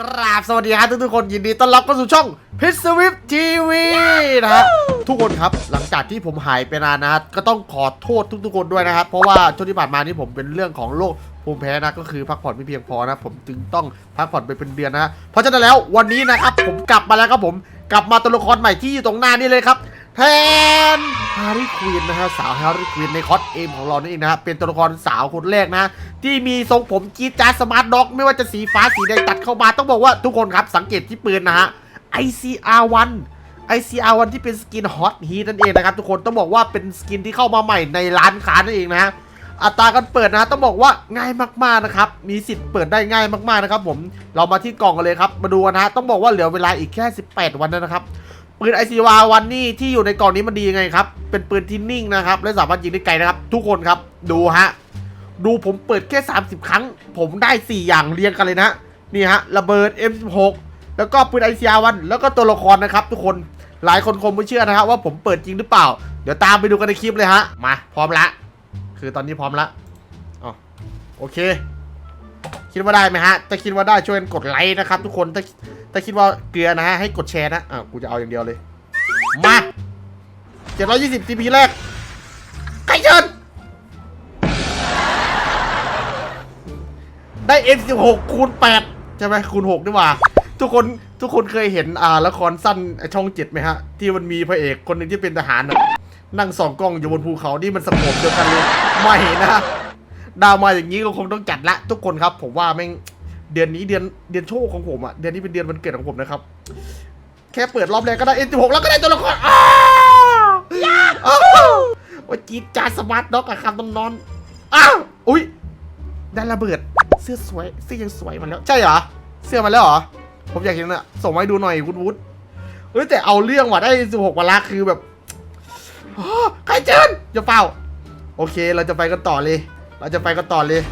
กราบสวัสดีครับทุกๆคนยินดีต้อนรับเข้าสู่ช่องพิศวิปทีวีนะฮะทุกคนครับหลังจากที่ผมหายไปนานนะฮะก็ต้องขอโทษทุกๆคนด้วยนะครับ เพราะว่าช่วงที่ผ่านมานี่ผมเป็นเรื่องของโรคภูมิแพ้นะก็คือพักผ่อนไม่เพียงพอนะผมจึงต้องพักผ่อนไปเป็นเดือนนะฮะเพราะฉะนั้นแล้ววันนี้นะครับผมกลับมาแล้วครับผมกลับมาตัวละครใหม่ที่อยู่ตรงหน้านี่เลยครับ แทนฮาร์รี่ควีนนะฮะสาวฮาร์รี่ควีนในคอสเอมของเรานี่เองนะฮะเป็นตัวละครสาวคนแรกนะ ที่มีทรงผมจี๊ดจ๊าดสมาร์ทด็อก ไม่ว่าจะสีฟ้าสีแดงตัดเข้ามา ต้องบอกว่าทุกคนครับสังเกตที่ปืนนะฮะ ICR1 ICR1 ที่เป็นสกินฮอตฮีนั่นเองนะครับทุกคนต้องบอกว่าเป็นสกินที่เข้ามาใหม่ในร้านค้านั่นเองนะฮะอัตราการเปิดนะต้องบอกว่าง่ายมากๆนะครับ มีสิทธิ์เปิดได้ง่ายมากๆนะครับผมเรามาที่กล่องกันเลยครับมาดูกันนะฮะต้องบอกว่าเหลือเวลาอีกแค่ 18 วันนะครับ ปืน ICR วันนี้ที่อยู่ในกล่องนี้มันดียังไงครับ เป็นปืนที่นิ่งนะครับ และสามารถยิงได้ไกลนะครับ ทุกคนครับ ดูฮะ ดูผมเปิดแค่ 30 ครั้ง ผมได้ 4 อย่างเรียงกันเลยนะ นี่ฮะ ระเบิด M16 แล้วก็ปืน ICR วันแล้วก็ตัวละครนะครับ ทุกคน หลายคนคงไม่เชื่อนะครับว่าผมเปิดจริงหรือเปล่า เดี๋ยวตามไปดูกันในคลิปเลยฮะ มา พร้อมละ คือตอนนี้พร้อมละอ๋อโอเค คิดว่าได้ไหมฮะ ถ้าคิดว่าได้ช่วยกันกดไลค์นะครับ ทุกคน ถ้า ถ้าคิดว่าเกลือนะฮะให้กดแชร์นะอ่ากูจะเอาอย่างเดียวเลย มา720 CP แรกใครเชิญได้ F16 คูณ8ใช่ไหมคูณ6ดีกว่า ทุกคนทุกคนเคยเห็นอ่าละครสั้นช่องเจ็ดไหมฮะ ที่มันมีพระเอกคนหนึ่งที่เป็นทหารนั่งส่องกล้องอยู่บนภูเขานี่มันสโคปเดียวกันเลยไม่นะดาวมาอย่างนี้ก็คงต้องจัดละ ทุกคนครับ ผมว่าแม่ง เดือนนี้เดือนเดือนโชคของผมอะเดือนนี้เป็นเดือนวันเกิดของผมนะครับ แค่เปิดรอบแรกก็ได้ F16 แล้วก็ได้ตัวละครอ้าวอ้าวว่าจี๊ดจ้าดสมาร์ทด็อกอะครับนองๆอ้าวอุ้ยได้ระเบิดเสื้อสวยเสื้อยังสวยมาแล้วใช่เหรอเสื้อมาแล้วเหรอผมอยากเห็นอะส่งมาให้ดูหน่อยวุฒวุฒเฮ้ยแต่เอาเรื่องว่ะได้สิบหกวันละคือแบบอ้อใครเจนอย่าเฝ้าโอเคเราจะไปกันต่อเลย เราจะไปกันต่อเลย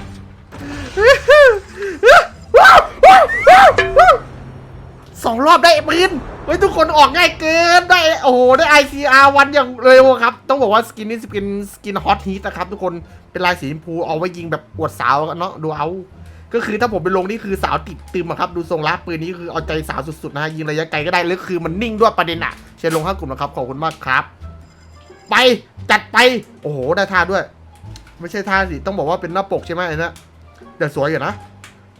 สองรอบได้ปืนเฮ้ยทุกคนออกง่ายเกินได้โอ้โหได้ ICR วันอย่างเร็วครับ ต้องบอกว่าสกินนี้สกินสกินฮอตฮีทนะครับทุกคนเป็นลายสีชมพูเอาไว้ยิงแบบอวดสาวเนาะดูเอา ก็คือถ้าผมไปลงนี่คือสาวติดตึมอะครับดูทรงลับปืนนี้คือเอาใจสาวสุดๆนะฮะยิงระยะไกลก็ได้แล้วคือมันนิ่งด้วยประเด็นอะเชิญลงข้ากลุ่มนะครับขอบคุณมากครับ ไปจัดไปโอ้โหได้ท่าด้วย ไม่ใช่ท่าสิต้องบอกว่าเป็นหน้าปกใช่ไหมไอ้นะแต่สวยอยู่นะ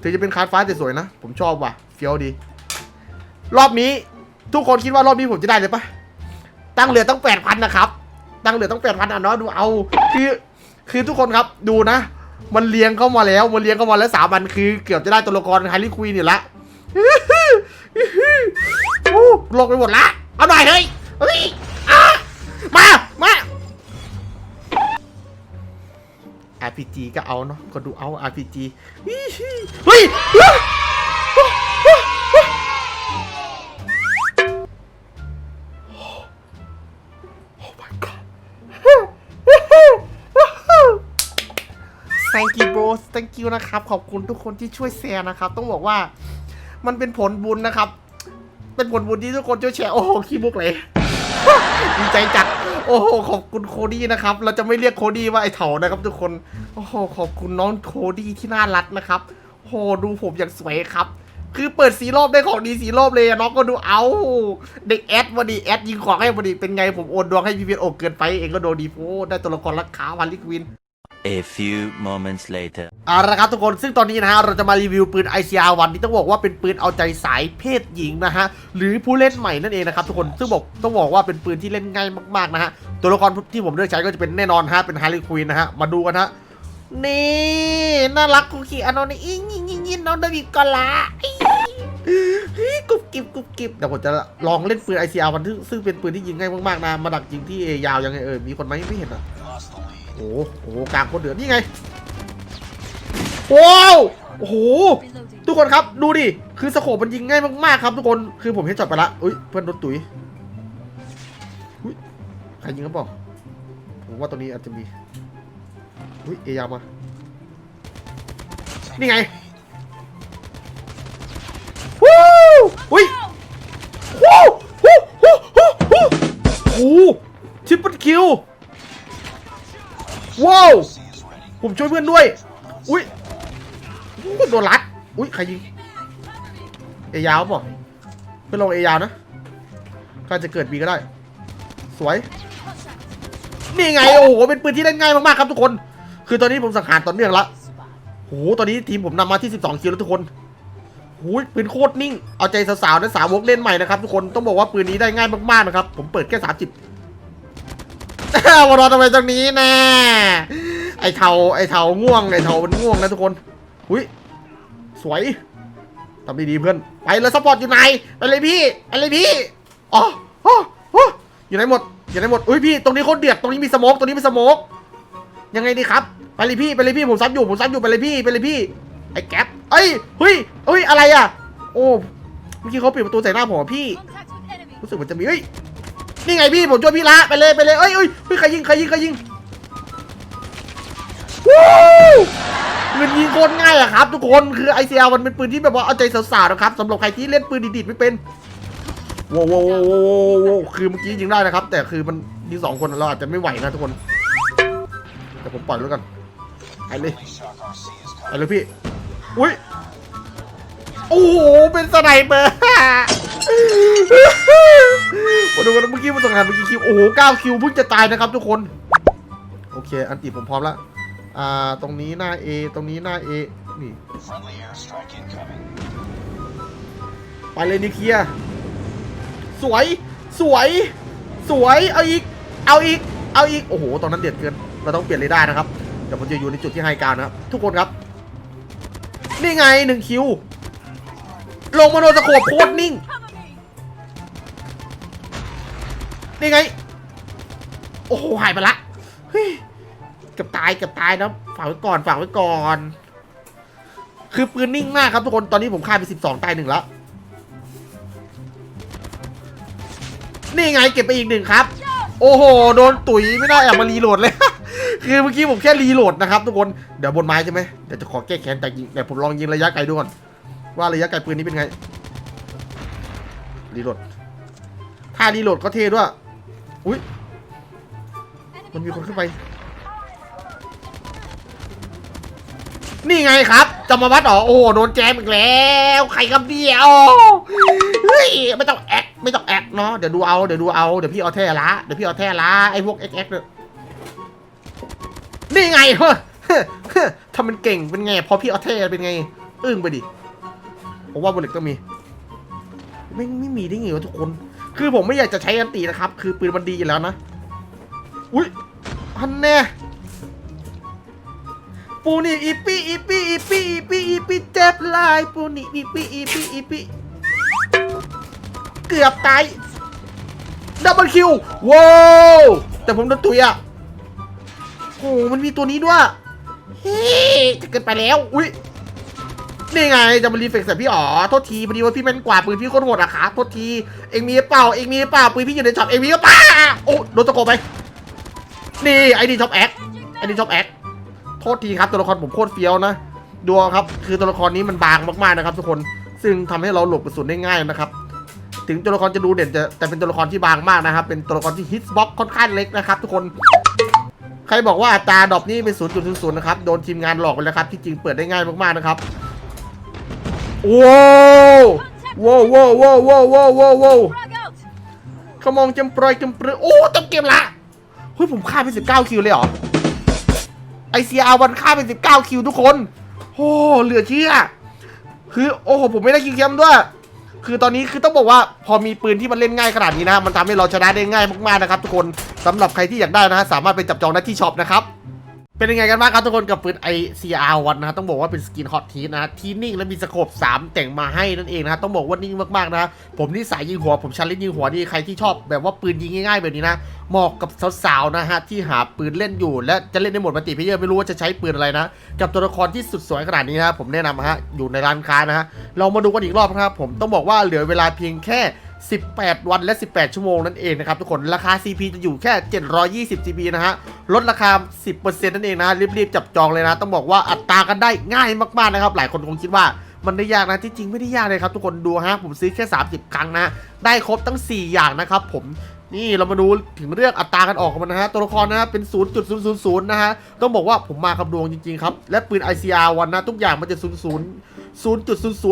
ถึงจะเป็นคาร์ดฟ้าแต่สวยนะ ผมชอบว่ะเฟี้ยวดี รอบนี้ทุกคนคิดว่ารอบนี้ผมจะได้เลยปะตั้งเหลือต้องแปดพันนะครับ ตั้งเหลือต้องแปดพันอะเนาะดูเอา คือคือทุกคนครับดูนะ มันเลี้ยงเข้ามาแล้ว มันเลี้ยงเข้ามาแล้วสามวันคือ เกือบจะได้ตัวละครไฮรี่ควีนอยู่ละลงไปหมดละ เอาหน่อยเฮ้ยเฮ้ยอะมา มา RPG ก็เอาเนาะก็ดูเอา RPG เฮ้ย Thank you bro Thank you นะครับ ขอบคุณทุกคนที่ช่วยแชร์นะครับ ต้องบอกว่ามันเป็นผลบุญนะครับ เป็นผลบุญที่ทุกคนช่วยแชร์ โอ้โหขี้มุกเลย ดีใจจัด โอ้โห ขอบคุณโคดี้นะครับ เราจะไม่เรียกโคดี้ว่าไอ้เถานะครับ ทุกคน โอ้โห ขอบคุณน้องโคดี้ที่น่ารักนะครับโอ้โห ดูผมอย่างสวยครับ คือเปิดสีรอบได้ของดีสีรอบเลยน้องก็ดูเอา เด็กแอดวันดีแอดยิงของให้วันดี เป็นไงผมโอนดวงให้พี่เพียโอเกินไป เองก็โดนดีโอ้ได้ตัวละครรักขาวันลิกวิน A few moments later. เอาละครับทุกคนซึ่งตอนนี้นะฮะ เราจะมารีวิวปืน ICR วันที่ต้องบอกว่าเป็นปืนเอาใจสายเพศหญิงนะฮะ หรือผู้เล่นใหม่นั่นเองนะครับทุกคนซึ่งบอกต้องบอกว่าเป็นปืนที่เล่นง่ายมากๆนะฮะ ตัวละครที่ผมเลือกใช้ก็จะเป็นแน่นอนฮะ เป็นฮาร์ลีควีนนะฮะ มาดูกันฮะ นี่ น่ารักคุกกี้อันนี้อิงอิงอิงอิงน้องเดวิดก็ละเฮ้ยกุบกิบกุบกิบเดี๋ยวผมจะลองเล่นปืน ICR วันซึ่งเป็นปืนที่ยิงง่ายมากๆนะมาดักยิงที่เอยาวยังไงเออมีคนไหมไม่เห็นอะ โอ้โหโอ้โหกลางโคนเดือดนี่ไงว้าวโอ้โหทุกคนครับดูดิคือสโคปมันยิงง่ายมากๆครับทุกคนคือผมเห็นจอดไปละอุ้ยเพื่อนโดนตุ๋ยอุ้ยใครยิงครับบอกผมว่าตรงนี้อาจจะมีอุ้ยเอยาวมานี่ไงวู้อุ้ยวู้วู้วู้วู้วู้โอ้ทิปเปิลคิว ว้าวผมช่วยเพื่อนด้วย อุ้ยโดนรัด อุ้ยใครยิง เอยาวบอกเพื่อนลงเอยาวนะก็จะเกิดบีก็ได้ สวย นี่ไง โอ้โห เป็นปืนที่เล่นง่ายมากๆครับทุกคน คือตอนนี้ผมสังหารต่อเนื่องละโอ้โห ตอนนี้ทีมผมนำมาที่ 12 คิวแล้วทุกคนโอ้ยปืนโคตรนิ่ง เอาใจสาวๆและสาวกเล่นใหม่นะครับทุกคน ต้องบอกว่าปืนนี้ได้ง่ายมากๆนะครับ ผมเปิดแค่ 30 วารอทำไมตรงนี้แน่ไอเทาไอเทาง่วงไอเทามันง่วงนะทุกคนอุ้ยสวยทำดีๆเพื่อนไปเลยซัพพอร์ตอยู่ไหนไปเลยพี่ไปเลยพี่อ๋ออ๋ออ๋ออยู่ไหนหมดอยู่ไหนหมดอุ้ยพี่ตรงนี้โคตรเดือดตรงนี้มีสโมกตรงนี้มีสโมกยังไงดีครับไปเลยพี่ไปเลยพี่ผมซับอยู่ผมซับอยู่ไปเลยพี่ไปเลยพี่ไอ้แก๊ปเอ้ยเฮ้ยเฮ้ยอะไรอะ โอ้เมื่อกี้เขาปิดประตูใส่หน้าผมพี่ รู้สึกเหมันจะมีเฮ้ย นี่ไงพี่ผมช่วยพี่ละไปเลยไปเลยเอ้ยเอ้ยเฮ้ยใครยิงใครยิงใครยิงวู้ปืนยิงโคตรง่ายอะครับ ทุกคนคือไอเซียมันเป็นปืนที่แบบว่าเอาใจสาวๆนะครับสำหรับใครที่เล่นปืนดีดๆไม่เป็นโว้วโว้วโว้วโว้วโว้วคือเมื่อกี้ยิงได้นะครับ แต่คือมันยิงสองคนเราอาจจะไม่ไหวนะทุกคนแต่ผมปล่อยแล้วกันไปเลยไปเลยพี่อุ้ยโอ้โหเป็นสไนเปอร์ มาดูกันเมื่อกี้มันส่งงานเมื่อกี้คิว โอ้โหเก้าคิวเพิ่งจะตายนะครับทุกคน โอเค อันตีผมพร้อมแล้วอ่า ตรงนี้หน้า A ตรงนี้หน้า A นี่ ไปเลยนิเคียสวย สวย สวย เอาอีก เอาอีก เอาอีก โอ้โห ตอนนั้นเดือดเกิน เราต้องเปลี่ยนเรดาร์นะครับ เดี๋ยวผมจะอยู่ในจุดที่ไฮกาวด์นะครับ ทุกคนครับ นี่ไงหนึ่งคิว ลงมาโนสโคปโคตรนิ่ง นี่ไง โอ้โห หายไปละเฮ้ยกือบตายเกือบตายนะฝากไว้ก่อนฝากไว้ก่อน คือปืนนิ่งมากครับทุกคนตอนนี้ผมฆ่าไป12ตายหนึ่งแล้ว นี่ไงเก็บไปอีกหนึ่งครับ โอ้โห โดนตุ๋ยไม่ได้แอบมารีโหลดเลย คือเมื่อกี้ผมแค่รีโหลดนะครับทุกคนเดี๋ยวบนไม้ใช่ไหมเดี๋ยวจะขอแก้แค้นจากยิงแต่ผมลองยิงระยะไกลดูก่อนว่าระยะไกลปืนนี้เป็นไงรีโหลดถ้ารีโหลดก็เท่ด้วย อุ้ยมันมีคนขึ้นไป นี่ไงครับจะมาวัดอ๋อโอ้โดนแจมอีกแล้ว ใครกับเดียวเฮ้ยไม่ต้องแอคไม่ต้องแอคเนาะเดี๋ยวดูเอาเดี๋ยวดูเอาเดี๋ยวพี่เอาแท้ละเดี๋ยวพี่เอาแท้ละไอ้พวกแอคแอคเนี่ยนี่ไงเฮ้ยเฮ้ยเฮ้ยทำมันเก่งเป็นไงพอพี่เอาแท้เป็นไง อึ้งไปดิผมว่าบนเหล็กต้องมี ไม่ไม่มีได้ไงวะทุกคน คือผมไม่อยากจะใช้อันตีนะครับ คือปืนมันดีอยู่แล้วนะ อุ้ยอันแน่ปูนี่อีปีอีปีอีปีอีปีอีปีเจ็บลายปูนี่อีปีอีปีอีปีเกือบตายดับเบิลคิวว้าวแต่ผมโดนตุยอะโอ้มันมีตัวนี้ด้วยเฮ้ยจะเกินไปแล้ว อุ้ย นี่ไงจะมารีเฟกใส่พี่อ๋อโทษทีพอดีว่าพี่เป็นกว่าปืนพี่โคตรโหดอะครับโทษทีเอ็งมีเปล่าเอ็งมีเปล่าปืนพี่อยู่ในช็อปเอ็งมีก็ป้าโอ้โดนตะโกนไปนี่ไอ้นี่ช็อปแอคไอ้นี่ช็อปแอคโทษทีครับตัวละครผมโคตรเฟี้ยวนะดูครับ คือตัวละครนี้มันบางมากๆนะครับ ทุกคนซึ่งทำให้เราหลบกระสุนได้ง่ายนะครับถึงตัวละครจะดูเด่นจะแต่เป็นตัวละครที่บางมากนะครับ เป็นตัวละครที่ฮิตบ็อกค่อนข้างเล็กนะครับ ทุกคนใครบอกว่าอัตราดรอปนี่เป็น 0.00 นะครับ โดนทีมงานหลอกไปแล้วครับ ที่จริงเปิดได้ง่ายมากๆนะครับ Whoa! Whoa, whoa, whoa, whoa, whoa, whoa, whoa. ขมองจำปลอยจำปลือโอ้เต็มเกมละเฮ้ยผมฆ่าไปสิบเก้าคิวเลยเหรอ ไอเซียอาวันฆ่าไปสิบเก้าคิวทุกคน โอ้เหลือเชื่อ คือโอ้โหผมไม่ได้คิวเข้มด้วย คือตอนนี้คือต้องบอกว่าพอมีปืนที่มันเล่นง่ายขนาดนี้นะ มันทำให้เราชนะได้ง่ายมากๆนะครับ ทุกคนสำหรับใครที่อยากได้นะะสามารถไปจับจองได้ที่ช็อปนะครับ เป็นยังไงกันบ้างครับทุกคนกับปืน ICR1 นะฮะต้องบอกว่าเป็นสกินฮอตทีนะฮะที่นิ่งและมีสโคป3 แต่งมาให้นั่นเองนะฮะต้องบอกว่านิ่งมากๆนะ ผมนี่สายยิงหัวผมชันเล่นยิงหัวนี่ใครที่ชอบแบบว่าปืนยิงง่ายๆแบบนี้นะเหมาะกับสาวๆนะฮะที่หาปืนเล่นอยู่ และจะเล่นในโหมดมัลติเพเยอร์ไม่รู้ว่าจะใช้ปืนอะไรนะ กับตัวละครที่สุดสวยขนาดนี้นะผมแนะนำฮะอยู่ในร้านค้านะฮะเรามาดูกันอีกรอบนะครับผมต้องบอกว่าเหลือเวลาเพียงแค่ 18 วันและ 18 ชั่วโมงนั่นเองนะครับทุกคนราคา CP จะอยู่แค่ 720 GP นะฮะลดราคา 10%นั่นเองนะรีบๆ จับจองเลยนะ ต้องบอกว่าอัตรากันได้ง่ายมากๆนะครับ หลายคนคงคิดว่ามันได้ยากนะที่จริงไม่ได้ยากเลยครับ ทุกคนดูฮะผมซื้อแค่ 30 ครั้งนะ ได้ครบทั้ง 4 อย่างนะครับผมนี่เรามาดูถึงเรื่องอัตรากันออกกันนะฮะตัวละครนะฮะเป็น 0.000 นะฮะต้องบอกว่าผมมากับดวงจริงๆครับ และปืน ICR วันนะทุกอย่างมันจะ 00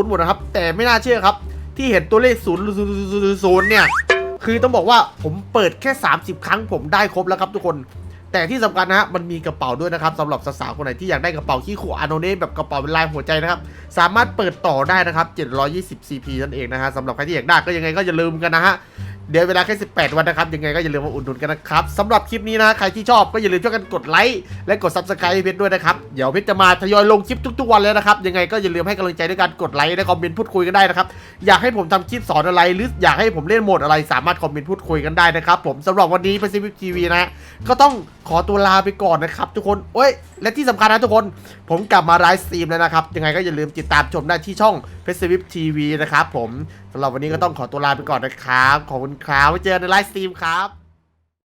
0.00 หมดนะครับแต่ไม่น่าเชื่อครับ ที่เห็นตัวเลขศูนย์ศูนย์เนี่ย คือต้องบอกว่าผมเปิดแค่ 30 ครั้งผมได้ครบแล้วครับทุกคน แต่ที่สำคัญนะฮะมันมีกระเป๋าด้วยนะครับสำหรับสาวๆคนไหนที่อยากได้กระเป๋าขี้ขู่อาโนเน่แบบกระเป๋าเป็นลายหัวใจนะครับ สามารถเปิดต่อได้นะครับ 720 CP นั่นเองนะฮะสำหรับใครที่อยากได้ก็ยังไงก็อย่าลืมกันนะฮะ เดี๋ยวเวลาแค่ 18 วันนะครับ ยังไงก็อย่าลืมมาอุดหนุนกันนะครับสำหรับคลิปนี้นะใครที่ชอบก็อย่าลืมช่วยกันกดไลค์และกด Subscribe ให้เพชรด้วยนะครับ เดี๋ยวเพชรจะมาทยอยลงคลิปทุกๆวันเลยนะครับยังไงก็อย่าลืมให้กำลังใจด้วยการกดไลค์และคอมเมนต์พูดคุยกันได้นะครับอยากให้ผมทำคลิปสอนอะไรหรืออยากให้ผมเล่นโหมดอะไรสามารถคอมเมนต์พูดคุยกันได้นะครับผมสำหรับวันนี้ Pacific TV นะก็ต้องขอตัวลาไปก่อนนะครับทุกคนโอ้ยและที่สำคัญนะทุกคน ผมกลับมาไลฟ์สตรีมแล้วนะครับยังไงก็อย่าลืมติดตามชมได้ที่ช่อง p e c i f i c TV นะครับผม สำหรับวันนี้ก็ต้องขอตัวลาไปก่อนนะครับ ขอบคุณครับไว้เจอกันในไลฟ์สตรีมครับ